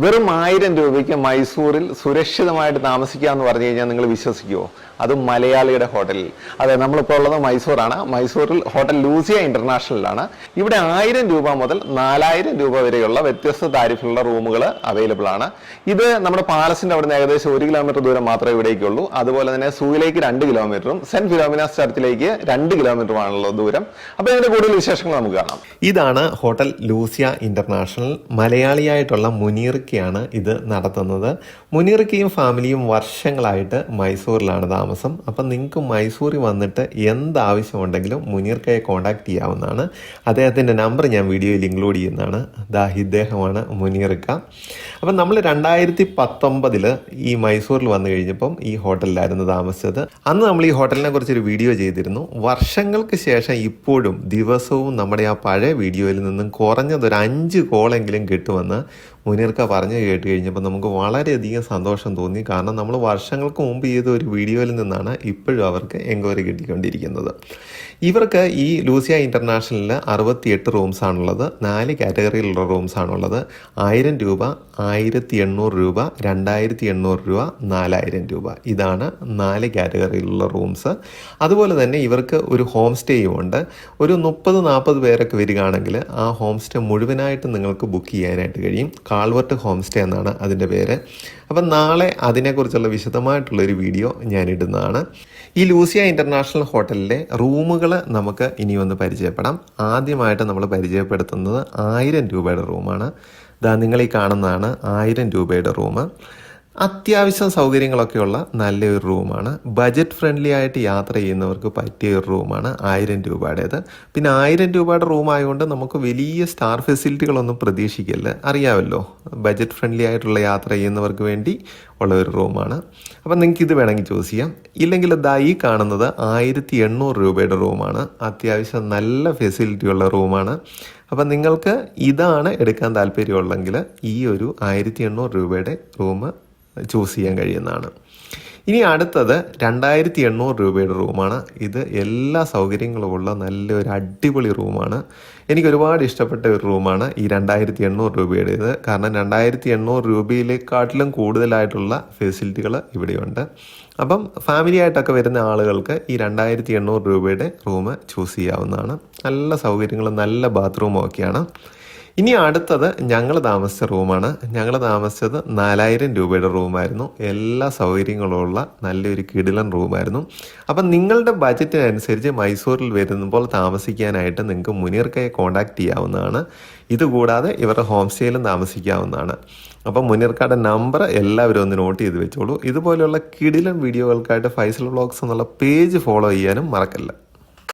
വെറും ആയിരം രൂപയ്ക്ക് മൈസൂരിൽ സുരക്ഷിതമായിട്ട് താമസിക്കുക എന്ന് പറഞ്ഞു കഴിഞ്ഞാൽ നിങ്ങൾ വിശ്വസിക്കുമോ അത് മലയാളിയുടെ ഹോട്ടലിൽ അതെ നമ്മളിപ്പോൾ ഉള്ളത് മൈസൂറാണ്. മൈസൂരിൽ ഹോട്ടൽ ലൂസിയ ഇന്റർനാഷണലിലാണ് ഇവിടെ ആയിരം രൂപ മുതൽ നാലായിരം രൂപ വരെയുള്ള വ്യത്യസ്ത താരിഫിലുള്ള റൂമുകൾ അവൈലബിൾ ആണ്. ഇത് നമ്മുടെ പാലസിന്റെ അവിടെ നിന്ന് ഏകദേശം ഒരു കിലോമീറ്റർ ദൂരം മാത്രമേ ഇവിടേക്കുള്ളൂ അതുപോലെ തന്നെ സൂയിലേക്ക് രണ്ട് കിലോമീറ്ററും സെന്റ് ഫിലോമിനാസ് ചർച്ചിലേക്ക് രണ്ട് കിലോമീറ്ററുമാണുള്ള ദൂരം. അപ്പോൾ ഇതിന്റെ കൂടുതൽ വിശേഷങ്ങൾ നമുക്ക് കാണാം. ഇതാണ് ഹോട്ടൽ ലൂസിയ ഇന്റർനാഷണൽ മലയാളിയായിട്ടുള്ള മുനീർക്കയാണ് ഇത് നടത്തുന്നത്. മുനീർക്കയും ഫാമിലിയും വർഷങ്ങളായിട്ട് മൈസൂരിലാണ് താമസം. അപ്പം നിങ്ങൾക്ക് മൈസൂരിൽ വന്നിട്ട് എന്താവശ്യമുണ്ടെങ്കിലും മുനീർക്കയെ കോൺടാക്റ്റ് ചെയ്യാവുന്നതാണ്. അദ്ദേഹത്തിന്റെ നമ്പർ ഞാൻ വീഡിയോയിൽ ഇൻക്ലൂഡ് ചെയ്യുന്നതാണ്. ദാ ഇദ്ദേഹമാണ് മുനീർക്ക. അപ്പം നമ്മൾ രണ്ടായിരത്തി പത്തൊമ്പതിൽ ഈ മൈസൂരിൽ വന്നു കഴിഞ്ഞപ്പം ഈ ഹോട്ടലിലായിരുന്നു താമസിച്ചത്. അന്ന് നമ്മൾ ഈ ഹോട്ടലിനെ കുറിച്ചൊരു വീഡിയോ ചെയ്തിരുന്നു. വർഷങ്ങൾക്ക് ശേഷം ഇപ്പോഴും ദിവസവും നമ്മുടെ ആ പഴയ വീഡിയോയിൽ നിന്നും കുറഞ്ഞത് ഒരു അഞ്ച് കോളെങ്കിലും കിട്ടുമെന്ന് മുനീർക്ക പറഞ്ഞു കേട്ട് കഴിഞ്ഞപ്പോൾ നമുക്ക് വളരെയധികം സന്തോഷം തോന്നി. കാരണം നമ്മൾ വർഷങ്ങൾക്ക് മുമ്പ് ചെയ്ത ഒരു വീഡിയോയിൽ നിന്നാണ് ഇപ്പോഴും അവർക്ക് എൻക്വയറി കിട്ടിക്കൊണ്ടിരിക്കുന്നത്. ഇവർക്ക് ഈ ലൂസിയ ഇന്റർനാഷണലിൽ അറുപത്തിയെട്ട് റൂംസാണുള്ളത് നാല് കാറ്റഗറിയിലുള്ള റൂംസ് ആണുള്ളത്. ആയിരം രൂപ ആയിരത്തി എണ്ണൂറ് രൂപ രണ്ടായിരത്തി എണ്ണൂറ് രൂപ നാലായിരം രൂപ. ഇതാണ് നാല് കാറ്റഗറിയിലുള്ള റൂംസ്. അതുപോലെ തന്നെ ഇവർക്ക് ഒരു ഹോം സ്റ്റേയും ഉണ്ട്. ഒരു മുപ്പത് നാൽപ്പത് പേരൊക്കെ വരികയാണെങ്കിൽ ആ ഹോം സ്റ്റേ മുഴുവനായിട്ട് നിങ്ങൾക്ക് ബുക്ക് ചെയ്യാനായിട്ട് കഴിയും. കാൾവർട്ട് ഹോം സ്റ്റേ എന്നാണ് അതിന്റെ പേര്. അപ്പം നാളെ അതിനെക്കുറിച്ചുള്ള വിശദമായിട്ടുള്ളൊരു വീഡിയോ ഞാൻ ഇടുന്നതാണ് ഈ ലൂസിയ ഇന്റർനാഷണൽ ഹോട്ടലിലെ റൂമുകൾ നമുക്ക് ഇനി ഒന്ന് പരിചയപ്പെടാം. ആദ്യമായിട്ട് നമ്മൾ പരിചയപ്പെടുത്തുന്നത് ആയിരം രൂപയുടെ റൂമാണ്. ഇതാ നിങ്ങൾ ഈ കാണുന്നതാണ് ആയിരം രൂപയുടെ റൂം അത്യാവശ്യം സൗകര്യങ്ങളൊക്കെയുള്ള നല്ലൊരു റൂമാണ്. ബജറ്റ് ഫ്രണ്ട്ലി ആയിട്ട് യാത്ര ചെയ്യുന്നവർക്ക് പറ്റിയ ഒരു റൂമാണ് ആയിരം രൂപയുടേത്. പിന്നെ ആയിരം രൂപയുടെ റൂം ആയതുകൊണ്ട് നമുക്ക് വലിയ സ്റ്റാർ ഫെസിലിറ്റികളൊന്നും പ്രതീക്ഷിക്കില്ല. അറിയാമല്ലോ ബജറ്റ് ഫ്രണ്ട്ലി ആയിട്ടുള്ള യാത്ര ചെയ്യുന്നവർക്ക് വേണ്ടി ഉള്ള ഒരു റൂമാണ്. അപ്പം നിങ്ങൾക്ക് ഇത് വേണമെങ്കിൽ ചൂസ് ചെയ്യാം. ഇല്ലെങ്കിൽ ദാ ഈ കാണുന്നത് ആയിരത്തി എണ്ണൂറ് രൂപയുടെ റൂമാണ്. അത്യാവശ്യം നല്ല ഫെസിലിറ്റി ഉള്ള റൂമാണ്. അപ്പം നിങ്ങൾക്ക് ഇതാണ് എടുക്കാൻ താല്പര്യമുള്ളെങ്കിൽ ഈ ഒരു ആയിരത്തി എണ്ണൂറ് രൂപയുടെ റൂം ചൂസ് ചെയ്യാൻ കഴിയുന്നതാണ്. ഇനി അടുത്തത് രണ്ടായിരത്തി എണ്ണൂറ് രൂപയുടെ റൂമാണ്. ഇത് എല്ലാ സൗകര്യങ്ങളുമുള്ള നല്ലൊരു അടിപൊളി റൂമാണ്. എനിക്ക് ഒരുപാട് ഇഷ്ടപ്പെട്ട ഒരു റൂമാണ് ഈ രണ്ടായിരത്തി എണ്ണൂറ് രൂപയുടേത്. കാരണം രണ്ടായിരത്തി എണ്ണൂറ് രൂപയിലേക്കാട്ടിലും കൂടുതലായിട്ടുള്ള ഫെസിലിറ്റികൾ ഇവിടെയുണ്ട്. അപ്പം ഫാമിലി ആയിട്ടൊക്കെ വരുന്ന ആളുകൾക്ക് ഈ രണ്ടായിരത്തി എണ്ണൂറ് രൂപയുടെ റൂം ചൂസ് ചെയ്യാവുന്നതാണ്. നല്ല സൗകര്യങ്ങളും നല്ല ബാത്റൂമും ഒക്കെയാണ്. ഇനി അടുത്തത് ഞങ്ങൾ താമസിച്ച റൂമാണ്. ഞങ്ങൾ താമസിച്ചത് നാലായിരം രൂപയുടെ റൂമായിരുന്നു. എല്ലാ സൗകര്യങ്ങളുമുള്ള നല്ലൊരു കിടിലൻ റൂമായിരുന്നു. അപ്പം നിങ്ങളുടെ ബജറ്റിനനുസരിച്ച് മൈസൂരിൽ വരുമ്പോൾ താമസിക്കാനായിട്ട് നിങ്ങൾക്ക് മുനീർക്കയെ കോൺടാക്റ്റ് ചെയ്യാവുന്നതാണ്. ഇതുകൂടാതെ ഇവരുടെ ഹോം സ്റ്റേയിലും താമസിക്കാവുന്നതാണ്. അപ്പം മുനീർക്കയുടെ നമ്പർ എല്ലാവരും ഒന്ന് നോട്ട് ചെയ്ത് വെച്ചോളൂ. ഇതുപോലെയുള്ള കിടിലൻ വീഡിയോകൾക്കായിട്ട് ഫൈസൽ വ്ളോഗ്സ് എന്നുള്ള പേജ് ഫോളോ ചെയ്യാനും മറക്കല്ല.